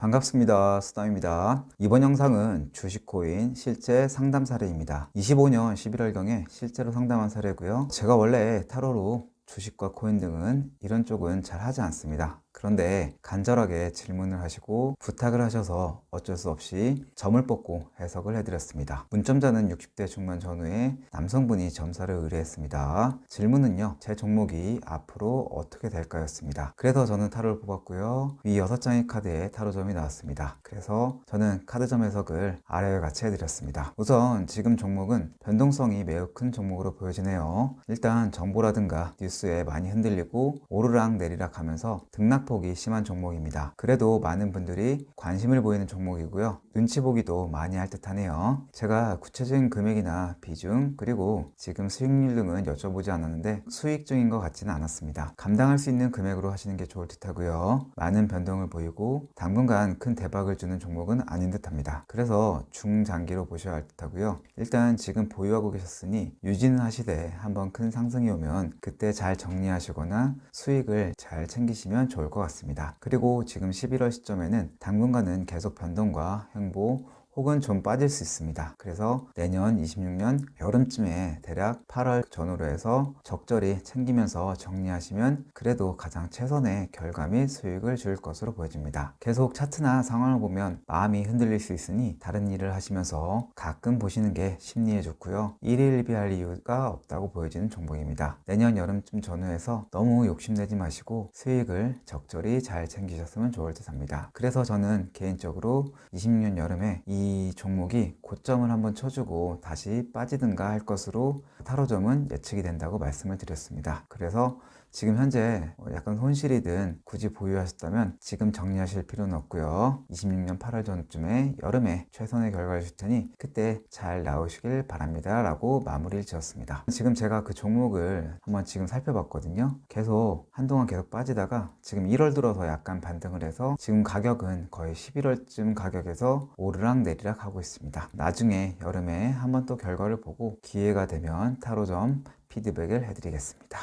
반갑습니다. 수담입니다. 이번 영상은 주식코인 실제 상담 사례입니다. 25년 11월경에 실제로 상담한 사례고요. 제가 원래 타로로 주식과 코인 등은 이런 쪽은 잘 하지 않습니다. 그런데 간절하게 질문을 하시고 부탁을 하셔서 어쩔 수 없이 점을 뽑고 해석을 해드렸습니다. 문점자는 60대 중반 전후에 남성분이 점사를 의뢰했습니다. 질문은요, 제 종목이 앞으로 어떻게 될까였습니다. 그래서 저는 타로를 뽑았고요. 위 6장의 카드에 타로점이 나왔습니다. 그래서 저는 카드점 해석을 아래와 같이 해드렸습니다. 우선 지금 종목은 변동성이 매우 큰 종목으로 보여지네요. 일단 정보라든가 뉴스에 많이 흔들리고 오르락 내리락 하면서 등락 폭이 심한 종목입니다. 그래도 많은 분들이 관심을 보이는 종목이고요. 눈치 보기도 많이 할 듯하네요. 제가 구체적인 금액이나 비중 그리고 지금 수익률 등은 여쭤보지 않았는데 수익 중인 것 같지는 않았습니다. 감당할 수 있는 금액으로 하시는 게 좋을 듯하고요. 많은 변동을 보이고 당분간 큰 대박을 주는 종목은 아닌 듯합니다. 그래서 중장기로 보셔야 할 듯하고요. 일단 지금 보유하고 계셨으니 유지는 하시되 한번 큰 상승이 오면 그때 잘 정리하시거나 수익을 잘 챙기시면 좋을 것 같습니다. 그리고 지금 11월 시점에는 당분간은 계속 변동과 횡보 혹은 좀 빠질 수 있습니다. 그래서 내년 26년 여름쯤에 대략 8월 전후로 해서 적절히 챙기면서 정리하시면 그래도 가장 최선의 결과 및 수익을 줄 것으로 보여집니다. 계속 차트나 상황을 보면 마음이 흔들릴 수 있으니 다른 일을 하시면서 가끔 보시는 게 심리에 좋고요. 일일비할 이유가 없다고 보여지는 종목입니다. 내년 여름쯤 전후에서 너무 욕심내지 마시고 수익을 적절히 잘 챙기셨으면 좋을 듯 합니다. 그래서 저는 개인적으로 26년 여름에 이 종목이 고점을 한번 쳐주고 다시 빠지든가 할 것으로 타로점은 예측이 된다고 말씀을 드렸습니다. 그래서 지금 현재 약간 손실이든 굳이 보유하셨다면 지금 정리하실 필요는 없고요. 26년 8월 전쯤에 여름에 최선의 결과를 줄 테니 그때 잘 나오시길 바랍니다. 라고 마무리를 지었습니다. 지금 제가 그 종목을 한번 지금 살펴봤거든요. 계속 한동안 계속 빠지다가 지금 1월 들어서 약간 반등을 해서 지금 가격은 거의 11월쯤 가격에서 오르락 내리락 하고 있습니다. 나중에 여름에 한번 또 결과를 보고 기회가 되면 타로 점 피드백을 해드리겠습니다.